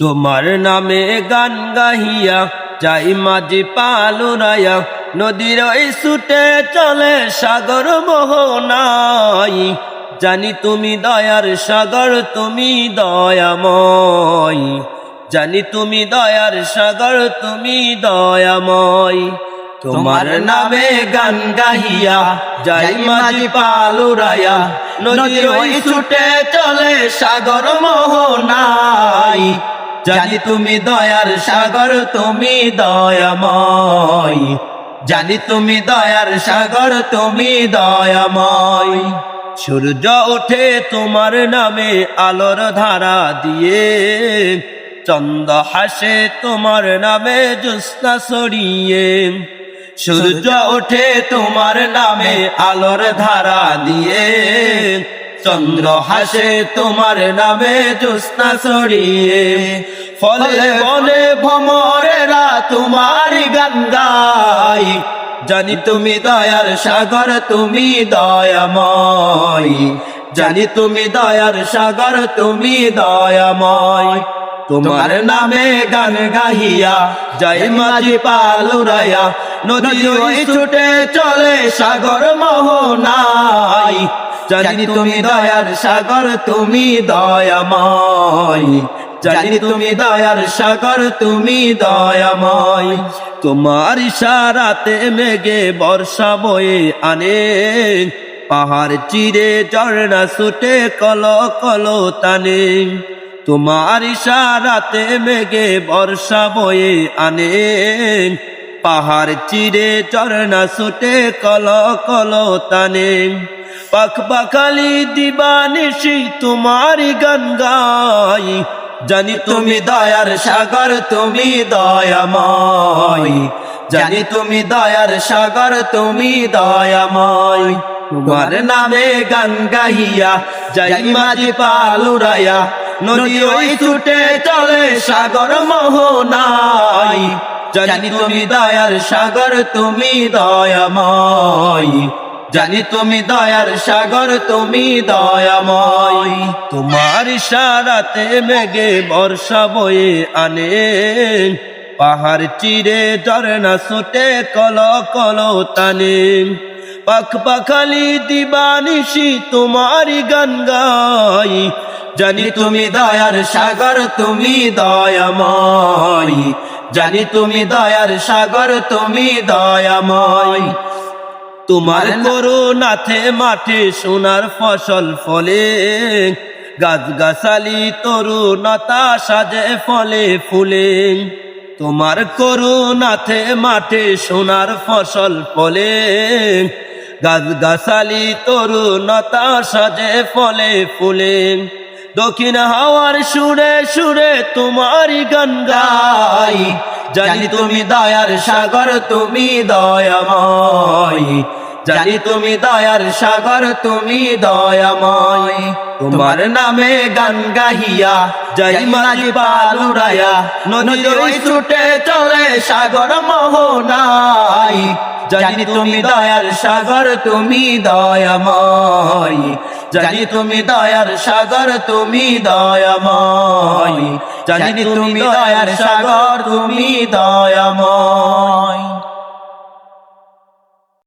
তোমার নামে গান গাহিয়া, যাই মাঝি পালুরায়া, নদীর ওই ছুটে চলে সাগর মোহনাই। জানি তুমি দয়ার সাগর, তুমি দয়াময়। জানি তুমি দয়ার সাগর, তুমি দয়াময়। তোমার নামে গান গাহিয়া, যাই মাঝি পালুরায়া, নদীর ওই ছুটে চলে সাগর মোহনাই। জানি তুমি দয়ার সাগর, তুমি দয়াময়। জানি তুমি দয়ার সাগর, তুমি দয়াময়। সূর্য ওঠে তোমার নামে, আলোর ধারা দিয়ে। চন্দ হাসে তোমার নামে জোস্না ছড়িয়ে। সূর্য ওঠে তোমার নামে, আলোর ধারা দিয়ে। চন্দ্র হাসে তোমার নামে জোস্না ছড়িয়ে। ফলে বনে ভমরেরা তোমার গান গাই জানি তুমি দয়ার সাগর, তুমি দয়াময়। জানি তুমি দয়ার সাগর, তুমি দয়াময়। তোমার নামে গান গাহিয়া জয় মাঝি পালুরায়া নদী ছুটে চলে সাগর মোহনাই জানি তুমি দয়ার সাগর তুমি দয়াময়। জানি তুমি দয়ার সাগর তুমি দয়াময়। তোমার ইশারাতে মেঘে বর্ষা বয়ে আনে। পাহাড় চিরে ঝর্ণা ছুটে কল কল টানে তোমার ইশারাতে মেঘে বর্ষা বয়ে আনে। পাহাড় চিরে ঝর্ণা ছুটে কল কল টানে পাখ পাখালি দিবানিসি তোমারি গান গাই। জানি তুমি দয়ার সাগর, তুমি দয়াময়। জানি তুমি দয়ার সাগর, তুমি দয়াময়। তোমার নামে গান গাহিয়া যাই মাঝি পালুরায়া নদী ওই ছুটে চলে সাগর মোহনাই জানি তুমি দয়ার সাগর, তুমি দয়াময়। জানি তুমি দয়ার সাগর, তুমি দয়াময়। তোমার ইশারাতে মেঘে বর্ষা বয়ে আনে। পাহাড় চিরে ঝর্ণা ছুটে কল কল টানে। পাখ পাখালি দিবানিসি তোমারি গান গাই। জানি তুমি দয়ার সাগর, তুমি দয়াময়। জানি তুমি দয়ার সাগর, তুমি দয়াময়। তোমার করুণাথে মাঠে সোনার ফসল ফলে। গাছ গাছালি তরুণতা সাজে ফলে ফুলে। তোমার করুণাথে মাঠে সোনার ফসল ফলে। গাছ গাছালি তরুণতা সাজে ফলে ফুলে। দক্ষিণ হাওয়ার সুরে সুরে তোমারই গান গাই। জানি তুমি দয়ার সাগর তুমি দয়াময়। জানি তুমি দয়ার সাগর তুমি দয়াময়। তোমার নামে গান গাহিয়া যাই মাঝি পালুরায়া নদী ওই ছুটে চলে সাগর মোহনাই জানি তুমি দয়ার সাগর তুমি দয়াময়। জানি তুমি দয়ার সাগর তুমি দয়াময়। জানি তুমি দয়ার সাগর তুমি দয়াময়।